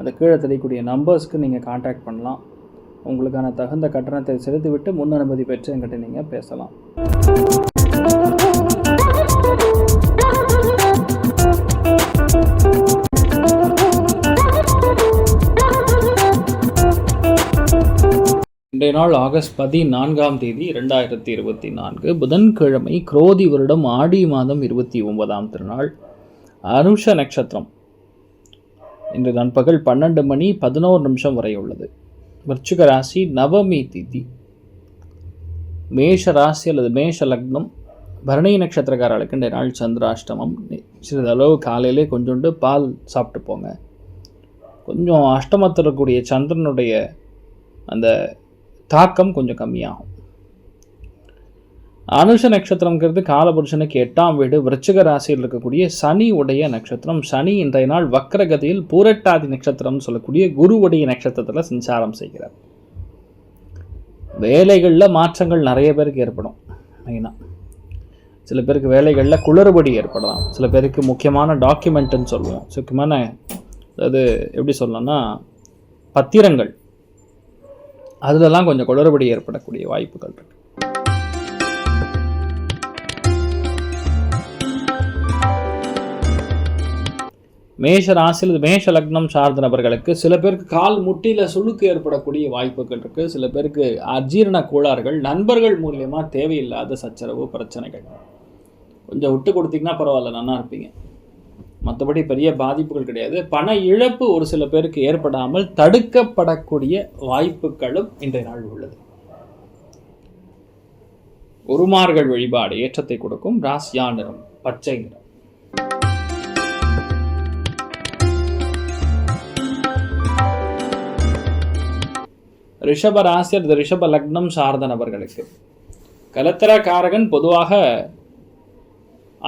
அந்த கீழே தெரியக்கூடிய நம்பர்ஸ்க்கு நீங்கள் காண்டாக்ட் பண்ணலாம். உங்களுக்கான தகுந்த கட்டணத்தை செலுத்திவிட்டு முன் அனுமதி பெற்று என்கிட்ட நீங்கள் பேசலாம். இன்றைய நாள் ஆகஸ்ட் பதினான்காம் தேதி இரண்டாயிரத்தி இருபத்தி நான்கு. புதன்கிழமை குரோதி வருடம் ஆடி மாதம் இருபத்தி ஒன்பதாம் திருநாள். அனுஷ நட்சத்திரம். இன்று நண்பகல் பன்னெண்டு மணி பதினோரு நிமிஷம் வரை உள்ளது. விருச்சிக ராசி நவமி திதி. மேஷ ராசி அல்லது மேஷ லக்னம் பரணி நட்சத்திரக்காரர்களுக்கு இந்த நாள் சந்திராஷ்டமம். சிறிதளவு காலையிலே கொஞ்சோண்டு பால் சாப்பிட்டு போங்க. கொஞ்சம் அஷ்டமத்தில் இருக்கக்கூடிய சந்திரனுடைய அந்த தாக்கம் கொஞ்சம் கம்மியாகும். அனுஷ நட்சத்திரங்கிறது காலபுருஷனுக்கு எட்டாம் வீடு விருச்சிக ராசியில் இருக்கக்கூடிய சனி உடைய நட்சத்திரம். சனி இன்றைய நாள் வக்கரகதியில் பூரட்டாதி நட்சத்திரம்னு சொல்லக்கூடிய குருவுடைய நட்சத்திரத்தில் சஞ்சாரம் செய்கிறார். வேலைகளில் மாற்றங்கள் நிறைய பேருக்கு ஏற்படும். மெயினாக சில பேருக்கு வேலைகளில் குளறுபடி ஏற்படலாம். சில பேருக்கு முக்கியமான டாக்குமெண்ட்டுன்னு சொல்லுவோம். முக்கியமான அதாவது எப்படி சொல்லலாம்னா பத்திரங்கள். அதிலெல்லாம் கொஞ்சம் குளறுபடி ஏற்படக்கூடிய வாய்ப்புகள் இருக்குது மேஷ ராசியில் மேஷ லக்னம் சார்ந்த நபர்களுக்கு சில பேருக்கு கால் முட்டியில் சுழுக்கு ஏற்படக்கூடிய வாய்ப்புகள் இருக்குது சில பேருக்கு அஜீரண கோளாறுகள் நண்பர்கள் மூலியமாக தேவையில்லாத சச்சரவு பிரச்சனைகள். கொஞ்சம் விட்டு கொடுத்தீங்கன்னா பரவாயில்ல நல்லா இருப்பீங்க. மற்றபடி பெரிய பாதிப்புகள் கிடையாது. பண இழப்பு ஒரு சில பேருக்கு ஏற்படாமல் தடுக்கப்படக்கூடிய வாய்ப்புகளும் இன்றைய நாள் உள்ளது. உருமார்கள் வழிபாடு ஏற்றத்தை கொடுக்கும். ராசியா நிறம் பச்சை நிறம். ரிஷப ராசி அல்லது ரிஷப லக்னம் சார்ந்த நபர்களுக்கு. கலத்திர காரகன் பொதுவாக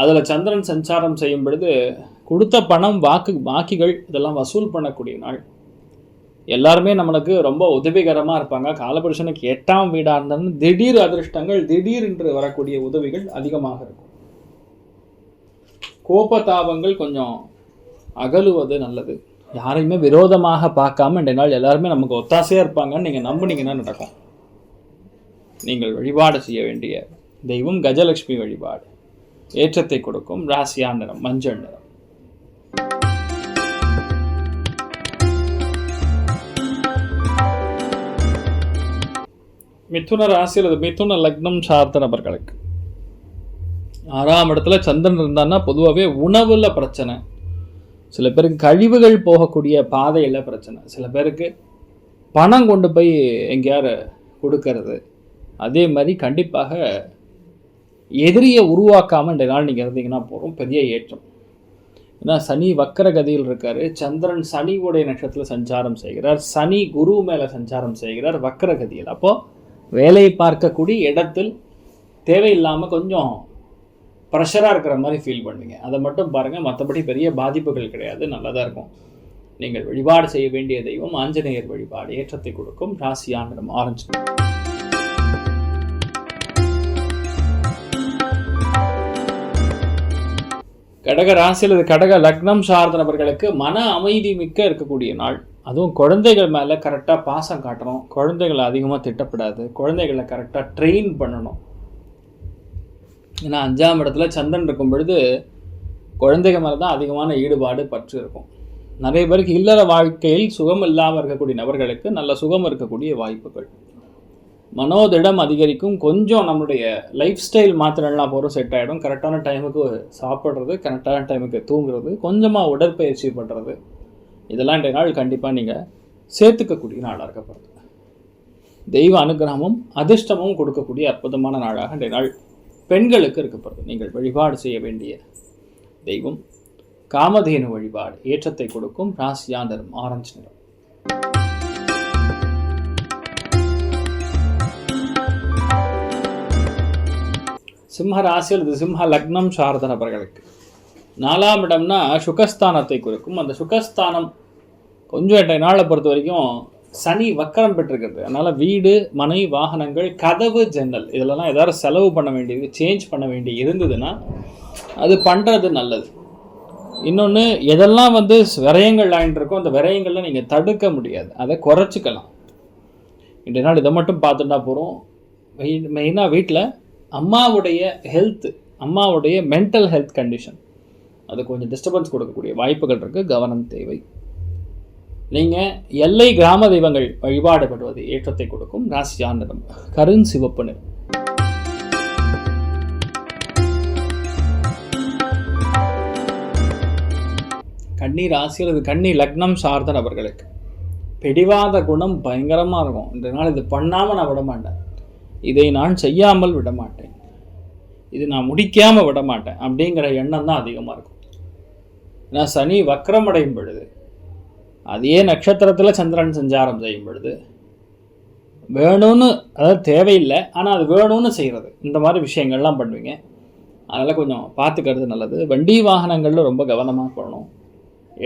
அதில் சந்திரன் சஞ்சாரம் செய்யும் பொழுது கொடுத்த பணம் வாக்கு வாக்கிகள் இதெல்லாம் வசூல் பண்ணக்கூடிய நாள். எல்லாருமே நம்மளுக்கு ரொம்ப உதவிகரமாக இருப்பாங்க. காலபுருஷனுக்கு எட்டாம் வீடாக இருந்தாலும் திடீர் அதிர்ஷ்டங்கள் திடீர் என்று வரக்கூடிய உதவிகள் அதிகமாக இருக்கும். கோபதாபங்கள் கொஞ்சம் அகலுவது நல்லது. யாரையுமே விரோதமாக பார்க்காம இன்றைய நாள் எல்லாருமே நமக்கு ஒத்தாசையாக இருப்பாங்கன்னு நீங்கள் நம்புனீங்கன்னா நடக்கும்? நீங்கள் வழிபாடு செய்ய வேண்டிய தெய்வம் கஜலட்சுமி வழிபாடு. ஏற்றத்தை கொடுக்கும் ராசியா நிறம் மஞ்சள் நிறம். மிதுன ராசி அல்லது மிதுன லக்னம் சார்ந்த நபர்களுக்கு. ஆறாம் இடத்துல சந்திரன் இருந்தான்னா பொதுவாகவே உணவில் பிரச்சனை. சில பேருக்கு கழிவுகள் போகக்கூடிய பாதையில் பிரச்சனை. சில பேருக்கு பணம் கொண்டு போய் எங்கேயாரு கொடுக்கறது. அதே மாதிரி கண்டிப்பாக எதிரியை உருவாக்காமல் இந்த நாள் நீங்கள் இருந்தீங்கன்னா போகிறோம் பெரிய ஏற்றம். ஏன்னா சனி வக்கர கதியில் இருக்கார். சந்திரன் சனி உடைய நட்சத்திரத்தில் சஞ்சாரம் செய்கிறார். சனி குரு மேலே சஞ்சாரம் செய்கிறார் வக்கர கதியில் அப்போது வேலை பார்க்கக்கூடிய இடத்தில் தேவையில்லாமல் கொஞ்சம் ப்ரெஷராக இருக்கிற மாதிரி ஃபீல் பண்ணுவீங்க. அதை மட்டும் பாருங்கள் மற்றபடி பெரிய பாதிப்புகள் கிடையாது. நல்லதாக இருக்கும். நீங்கள் வழிபாடு செய்ய வேண்டிய தெய்வம் ஆஞ்சநேயர் வழிபாடு. ஏற்றத்தை கொடுக்கும். ராசியானிடம் ஆரஞ்சு. கடக ராசியில் கடக லக்னம் சார்ந்த நபர்களுக்கு மன அமைதி மிக்க இருக்கக்கூடிய நாள். அதுவும் குழந்தைகள் மேலே கரெக்டாக பாசம் காட்டணும். குழந்தைகளை அதிகமாக திட்டப்படாது. குழந்தைகளை கரெக்டாக ட்ரெயின் பண்ணணும். ஏன்னா அஞ்சாம் இடத்துல சந்திரன் இருக்கும் பொழுது குழந்தைகள் மேலே தான் அதிகமான ஈடுபாடு பற்று இருக்கும். நிறைய பேருக்கு இல்லற வாழ்க்கையில் சுகம் இல்லாமல் இருக்கக்கூடிய நபர்களுக்கு நல்ல சுகம் இருக்கக்கூடிய வாய்ப்புகள். மனோதிடம் அதிகரிக்கும். கொஞ்சம் நம்மளுடைய லைஃப் ஸ்டைல் மாத்திரம்லாம் போகிறோம் செட் ஆகிடும் கரெக்டான டைமுக்கு சாப்பிட்றது கரெக்டான டைமுக்கு தூங்குறது கொஞ்சமாக உடற்பயிற்சி பண்ணுறது இதெல்லாம் இன்றைய நாள் கண்டிப்பாக நீங்கள் சேர்த்துக்கக்கூடிய நாளாக இருக்கப்படுது தெய்வ அனுகிரகமும் அதிர்ஷ்டமும் கொடுக்கக்கூடிய அற்புதமான நாளாக இன்றைய நாள் பெண்களுக்கு இருக்கப்படுது நீங்கள் வழிபாடு செய்ய வேண்டிய தெய்வம் காமதேனு வழிபாடு ஏற்றத்தை கொடுக்கும் ராசியா நிறம் ஆரஞ்சு நிறம். சிம்ம ராசி அல்லது சிம்ம லக்னம் சார்ந்த நபர்களுக்கு நாலாம் இடம்னா சுகஸ்தானத்தை குறிக்கும் அந்த சுகஸ்தானம் கொஞ்சம் எட்ட நாளை பொறுத்த வரைக்கும் சனி வக்கரம் பெற்றிருக்கிறது. அதனால் வீடு மனை வாகனங்கள் கதவு ஜன்னல் இதிலலாம் ஏதாவது செலவு பண்ண வேண்டியது சேஞ்ச் பண்ண வேண்டி இருந்ததுன்னா அது பண்ணுறது நல்லது. இன்னொன்று எதெல்லாம் வந்து விரயங்கள் ஆகிட்டு இருக்கோ அந்த விரயங்களை நீங்கள் தடுக்க முடியாது. அதை குறைச்சிக்கலாம். இன்றைய நாள் இதை மட்டும் பார்த்துட்டா போகிறோம் மெயினாக வீட்டில் அம்மாவுடைய ஹெல்த்து அம்மாவுடைய மென்டல் ஹெல்த் கண்டிஷன் அது கொஞ்சம் டிஸ்டர்பன்ஸ் கொடுக்கக்கூடிய வாய்ப்புகள் இருக்குது கவனம் தேவை. நீங்கள் எல்லை கிராம தெய்வங்கள் வழிபாடுபடுவது ஏற்றத்தை கொடுக்கும். ராசி நிறம் கருண் சிவப்பு நிறம். கண்ணி ராசி அல்லது கண்ணி லக்னம் சார்ந்த நபர்களுக்கு பிடிவாத குணம் பயங்கரமாக இருக்கும். இதனால் இது பண்ணாமல் நான் விட மாட்டேன். இதை நான் செய்யாமல் விடமாட்டேன் இது நான் முடிக்காமல் விட மாட்டேன். அப்படிங்கிற எண்ணம் தான் அதிகமாக இருக்கும். ஏன்னா சனி வக்கரமடையும் பொழுது அதே நட்சத்திரத்தில் சந்திரன் சஞ்சாரம் செய்யும் பொழுது வேணும்னு அதாவது தேவையில்லை ஆனால் அது வேணும்னு செய்கிறது இந்த மாதிரி விஷயங்கள்லாம் பண்ணுவீங்க. அதெல்லாம் கொஞ்சம் பார்த்துக்கிறது நல்லது. வண்டி வாகனங்களில் ரொம்ப கவனமாக போகணும்.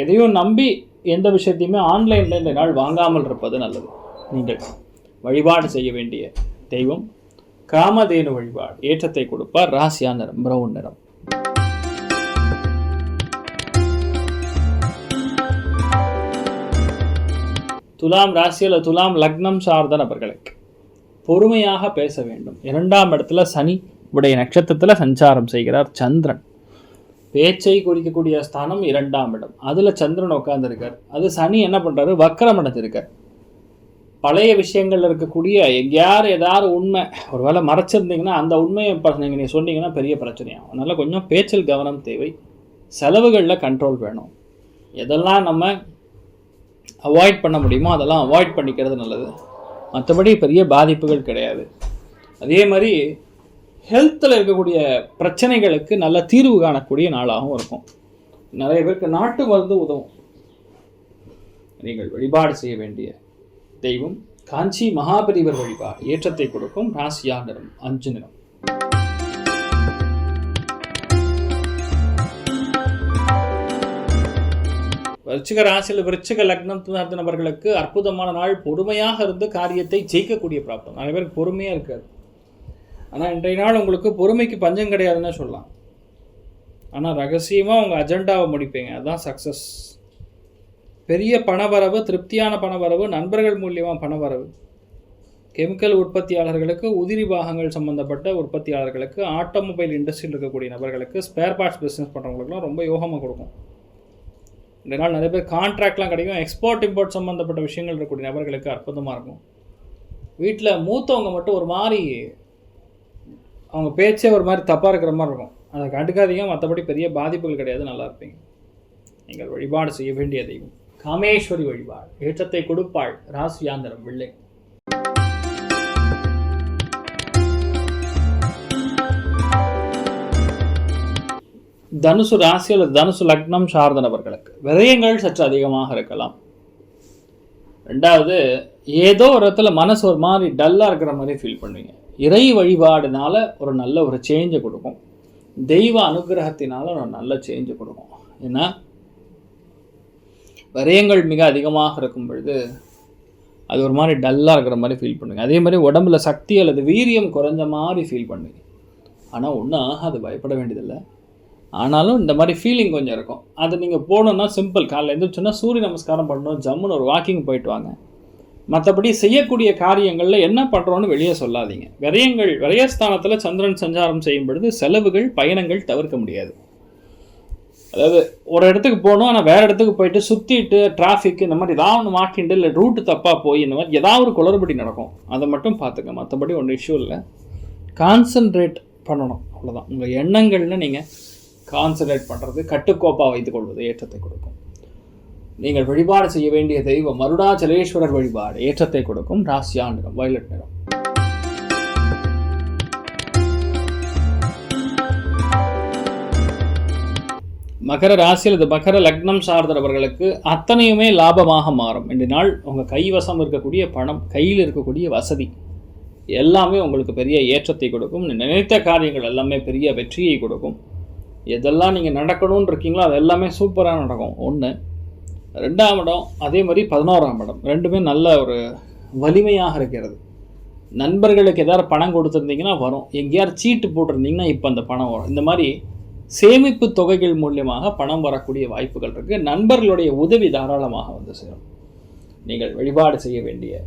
எதையும் நம்பி எந்த விஷயத்தையுமே ஆன்லைனில் இந்த நாள் வாங்காமல் இருப்பது நல்லது. நீங்கள் வழிபாடு செய்ய வேண்டிய தெய்வம் காமதேனு வழிபாடு ஏற்றத்தை கொடுப்பார். ராசியா நிறம் பிரவுன் நிறம். துலாம் ராசியில் துலாம் லக்னம் சார்ந்த நபர்களுக்கு பொறுமையாக பேச வேண்டும். இரண்டாம் இடத்துல சனி உடைய நட்சத்திரத்தில் சஞ்சாரம் செய்கிறார் சந்திரன். பேச்சை குறிக்கக்கூடிய ஸ்தானம் இரண்டாம் இடம். அதில் சந்திரன் உட்காந்துருக்கார் அது சனி என்ன பண்ணுறாரு வக்கரம் அடைஞ்சிருக்கார். பழைய விஷயங்களில் இருக்கக்கூடிய எங்கேயாரு ஏதாவது உண்மை ஒரு வேளை மறைச்சிருந்தீங்கன்னா அந்த உண்மையை நீங்கள் நீங்கள் சொன்னீங்கன்னா பெரிய பிரச்சனையாகும். அதனால் கொஞ்சம் பேச்சில் கவனம் தேவை. செலவுகளில் கண்ட்ரோல் வேணும். எதெல்லாம் நம்ம அவாய்ட் பண்ண முடியுமோ அதெல்லாம் அவாய்ட் பண்ணிக்கிறது நல்லது. மற்றபடி பெரிய பாதிப்புகள் கிடையாது. அதே மாதிரி ஹெல்த்தில் இருக்கக்கூடிய பிரச்சனைகளுக்கு நல்ல தீர்வு காணக்கூடிய நாளாகவும் இருக்கும். நிறைய பேருக்கு நாட்டு மருந்து உதவும். நீங்கள் வழிபாடு செய்ய வேண்டிய தெய்வம் காஞ்சி மகாபரிவர் வழிபாடு ஏற்றத்தை கொடுக்கும் ராசியா நிறம் அஞ்சு நிறம். விருச்சிக ராசியில் விருச்சிக லக்னம் நபர்களுக்கு அற்புதமான நாள் பொறுமையாக இருந்து காரியத்தை ஜெயிக்கக்கூடிய பிராப்தம். நிறைய பேருக்கு பொறுமையாக இருக்காது. ஆனால் இன்றைய நாள் உங்களுக்கு பொறுமைக்கு பஞ்சம் கிடையாதுன்னு சொல்லலாம். ஆனால் ரகசியமாக உங்கள் அஜெண்டாவை முடிப்பீங்க. அதுதான் சக்ஸஸ் பெரிய பணவரவு திருப்தியான பணவரவு நண்பர்கள் மூலியமாக பணவரவு. கெமிக்கல் உற்பத்தியாளர்களுக்கு உதிரி பாகங்கள் சம்மந்தப்பட்ட உற்பத்தியாளர்களுக்கு ஆட்டோமொபைல் இண்டஸ்ட்ரியில் இருக்கக்கூடிய நபர்களுக்கு ஸ்பேர் பார்ட்ஸ் பிஸ்னஸ் பண்ணுறவங்களுக்குலாம் ரொம்ப யோகமாக கொடுக்கும். இதனால் நிறைய பேர் கான்ட்ராக்ட்லாம் கிடைக்கும். எக்ஸ்போர்ட் இம்போர்ட் சம்மந்தப்பட்ட விஷயங்கள் இருக்கக்கூடிய நபர்களுக்கு அற்புதமாக இருக்கும். வீட்டில் மூத்தவங்க மட்டும் ஒரு மாதிரி அவங்க பேச்சே ஒரு மாதிரி தப்பாக இருக்கிற மாதிரி இருக்கும். அதை கண்டுக்காதீங்க. மற்றபடி பெரிய பாதிப்புகள் கிடையாது. நல்லா இருப்பீங்க. நீங்கள் வழிபாடு செய்ய வேண்டிய தெய்வம். காமேஸ்வரி வழிபாடு. ஏற்றத்தை கொடுப்பாள். ராசியாந்திரம் வெள்ளை. தனுசு ராசி அல்லது தனுசு லக்னம் சார்ந்தனவர்களுக்கு விரயங்கள் சற்று அதிகமாக இருக்கலாம். ரெண்டாவது ஏதோ ஒரு இடத்துல மனசு ஒரு மாதிரி டல்லாக இருக்கிற மாதிரி ஃபீல் பண்ணுவீங்க. இறை வழிபாடுனால ஒரு நல்ல ஒரு சேஞ்சை கொடுக்கும். தெய்வ அனுகிரகத்தினால ஒரு நல்ல சேஞ்சை கொடுக்கும். ஏன்னா விரயங்கள் மிக அதிகமாக இருக்கும் பொழுது அது ஒரு மாதிரி டல்லாக இருக்கிற மாதிரி ஃபீல் பண்ணுங்க அதே மாதிரி உடம்புல சக்தி அல்லது வீரியம் குறைஞ்ச மாதிரி ஃபீல் பண்ணுங்க ஆனால் ஒன்றும் ஆகாது பயப்பட வேண்டியதில்லை. ஆனாலும் இந்த மாதிரி ஃபீலிங் கொஞ்சம் இருக்கும். அது நீங்கள் போகணுன்னா சிம்பிள் காலைல எழுந்திரிச்சோன்னா சூரிய நமஸ்காரம் பண்ணணும் ஜம்முன்னு ஒரு வாக்கிங் போயிட்டு வாங்க. மற்றபடி செய்யக்கூடிய காரியங்களில் என்ன பண்ணுறோன்னு வெளியே சொல்லாதீங்க. விரயங்கள் விரயஸ்தானத்தில் சந்திரன் சஞ்சாரம் செய்யும் பொழுது செலவுகள் பயணங்கள் தவிர்க்க முடியாது. அதாவது ஒரு இடத்துக்கு போகணும் ஆனால் வேறு இடத்துக்கு போயிட்டு சுற்றிட்டு டிராஃபிக் இந்த மாதிரி ஏதாவது ஒன்று மாட்டிண்டு இல்லை ரூட்டு தப்பாக போய் இந்த மாதிரி ஏதாவது ஒரு குளறுபடி நடக்கும். அதை மட்டும் பார்த்துக்க. மற்றபடி ஒன்றும் இஷ்யூ இல்லை. கான்சன்ட்ரேட் பண்ணணும். அவ்வளோதான் உங்கள் எண்ணங்களில் நீங்கள் கான்சன்ட்ரேட் பண்ணுறது கட்டுக்கோப்பாக வைத்துக்கொள்வது ஏற்றத்தை கொடுக்கும். நீங்கள் வழிபாடு செய்ய வேண்டிய தெய்வம் மருடாச்சலேஸ்வரர் வழிபாடு ஏற்றத்தை கொடுக்கும். ராசியா நிறம் வயலட் நிறம். மகர ராசி அல்லது மகர லக்னம் சார்ந்தவர்களுக்கு அத்தனையுமே லாபமாக மாறும். இன்றைய நாள் உங்கள் கைவசம் இருக்கக்கூடிய பணம் கையில் இருக்கக்கூடிய வசதி எல்லாமே உங்களுக்கு பெரிய ஏற்றத்தை கொடுக்கும். நினைத்த காரியங்கள் எல்லாமே பெரிய வெற்றியை கொடுக்கும். எதெல்லாம் நீங்கள் நடக்கணும்னு இருக்கீங்களோ அது எல்லாமே சூப்பராக நடக்கும். ஒன்று ரெண்டாம் இடம் அதே மாதிரி பதினோராம் இடம். ரெண்டுமே நல்ல ஒரு வலிமையாக இருக்கிறது. நண்பர்களுக்கு ஏதாவது பணம் கொடுத்துருந்தீங்கன்னா வரும். எங்கேயாவது சீட்டு போட்டிருந்தீங்கன்னா இப்போ அந்த பணம் வரும். இந்த மாதிரி சேமிப்பு தொகைகள் மூலியமாக பணம் வரக்கூடிய வாய்ப்புகள் இருக்குது நண்பர்களுடைய உதவி தாராளமாக வந்து சேரும். நீங்கள் வழிபாடு செய்ய வேண்டிய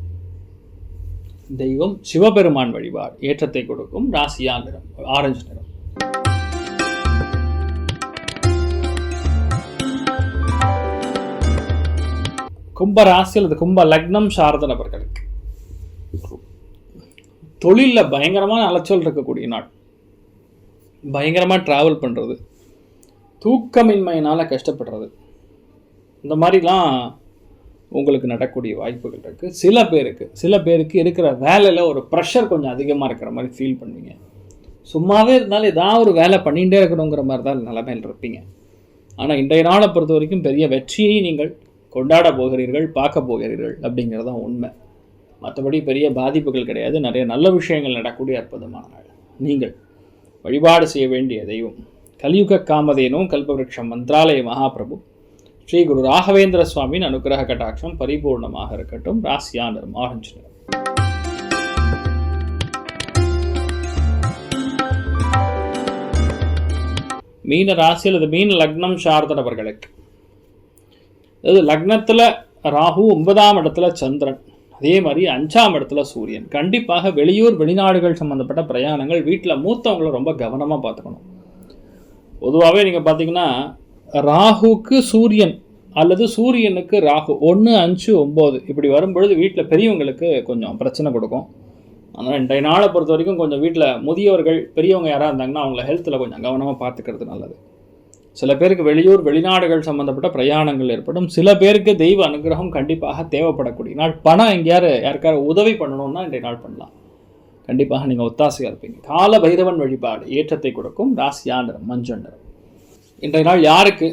தெய்வம் சிவபெருமான் வழிபாடு. ஏற்றத்தை கொடுக்கும். ராசியா நிறம் ஆரஞ்சு நிறம். கும்ப ராசி அல்லது கும்ப லக்னம் சார்ந்த நபர்களுக்கு. தொழிலில் பயங்கரமான அலைச்சல் இருக்கக்கூடிய நாள். பயங்கரமாக ட்ராவல் பண்ணுறது தூக்கமின்மையினால் கஷ்டப்படுறது. இந்த மாதிரிலாம் உங்களுக்கு நடக்கக்கூடிய வாய்ப்புகள் இருக்குது சில பேருக்கு சில பேருக்கு இருக்கிற வேலையில் ஒரு ப்ரெஷர் கொஞ்சம் அதிகமாக இருக்கிற மாதிரி ஃபீல் பண்ணுவீங்க. சும்மாவே இருந்தாலும் ஏதாவது ஒரு வேலை பண்ணிகிட்டே இருக்கணுங்கிற மாதிரி தான் நிலைமையில் இருப்பீங்க. ஆனால் இன்றைய நாளை பொறுத்த வரைக்கும் பெரிய வெற்றியை நீங்கள் கொண்டாட போகிறீர்கள் பார்க்க போகிறீர்கள் அப்படிங்கிறது தான் உண்மை. மற்றபடி பெரிய பாதிப்புகள் கிடையாது. நிறைய நல்ல விஷயங்கள் நடக்கக்கூடிய அற்புதமான நாள். நீங்கள் வழிபாடு செய்ய வேண்டிய தெய்வம். கலியுக காமதேனும் கல்பவருஷம் மந்த்ராலய மகாபிரபு. ஸ்ரீ குரு ராகவேந்திர சுவாமியின் அனுகிரக கட்டாட்சம் பரிபூர்ணமாக இருக்கட்டும். ராசியா நிறம் ஆரஞ்சு நிறம். மீன ராசி அல்லது மீன லக்னம் சார்ந்தவர்களுக்கு அதாவது லக்னத்தில் ராகு ஒன்பதாம் இடத்துல சந்திரன். அதே மாதிரி அஞ்சாம் இடத்துல சூரியன். கண்டிப்பாக வெளியூர் வெளிநாடுகள் சம்மந்தப்பட்ட பிரயாணங்கள் வீட்டில் மூத்தவங்களை ரொம்ப கவனமாக பார்த்துக்கணும். பொதுவாகவே நீங்கள் பார்த்தீங்கன்னா ராகுக்கு சூரியன் அல்லது சூரியனுக்கு ராகு ஒன்று அஞ்சு ஒம்பது இப்படி வரும்பொழுது வீட்டில் பெரியவங்களுக்கு கொஞ்சம் பிரச்சனை கொடுக்கும். அதனால் இன்றைய நாளை பொறுத்த வரைக்கும் கொஞ்சம் வீட்டில் முதியவர்கள் பெரியவங்க யாராக இருந்தாங்கன்னா அவங்கள ஹெல்த்தில் கொஞ்சம் கவனமாக பார்த்துக்கிறது நல்லது. சில பேருக்கு வெளியூர் வெளிநாடுகள் சம்மந்தப்பட்ட பிரயாணங்கள் ஏற்படும். சில பேருக்கு தெய்வ அனுகிரகம் கண்டிப்பாக தேவைப்படக்கூடிய நாள். பணம் எங்கேயாரு யாருக்காரு உதவி பண்ணணும்னா இன்றைய நாள் பண்ணலாம். கண்டிப்பாக நீங்கள் ஒத்தாசையாக இருப்பீங்க. கால பைரவன் வழிபாடு ஏற்றத்தை கொடுக்கும். ராசியா நிறம் மஞ்சள் நிறம் இன்றைய நாள் யாருக்கு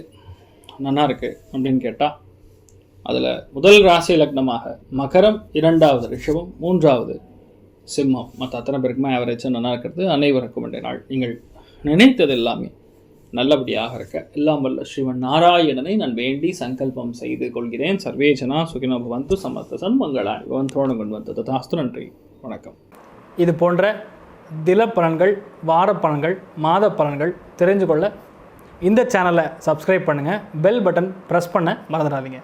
நன்னா இருக்குது அப்படின்னு கேட்டால் அதில் முதல் ராசி லக்னமாக மகரம் இரண்டாவது ரிஷபம் மூன்றாவது சிம்மம். மற்ற அத்தனை பேருக்குமே ஆவரேஜாக நல்லா இருக்கிறது. அனைவருக்கும் இன்றைய நாள். நீங்கள் நினைத்தது எல்லாமே நல்லபடியாக இருக்க. எல்லாம் வல்ல ஸ்ரீமன் நாராயணனை நான் வேண்டி சங்கல்பம் செய்து கொள்கிறேன். சர்வேஜனா சுகினோ பவந்து சமஸ்த சன்மங்களாய். பவந்தோணம் கொண்டு வந்தது தாஸ்து நன்றி. வணக்கம். இது போன்ற தில பலன்கள் வார பலன்கள் மாத பலன்கள் தெரிஞ்சு கொள்ள இந்த சேனலை சப்ஸ்கிரைப் பண்ணுங்கள் பெல் பட்டன் ப்ரெஸ் பண்ண மறந்துடாதீங்க.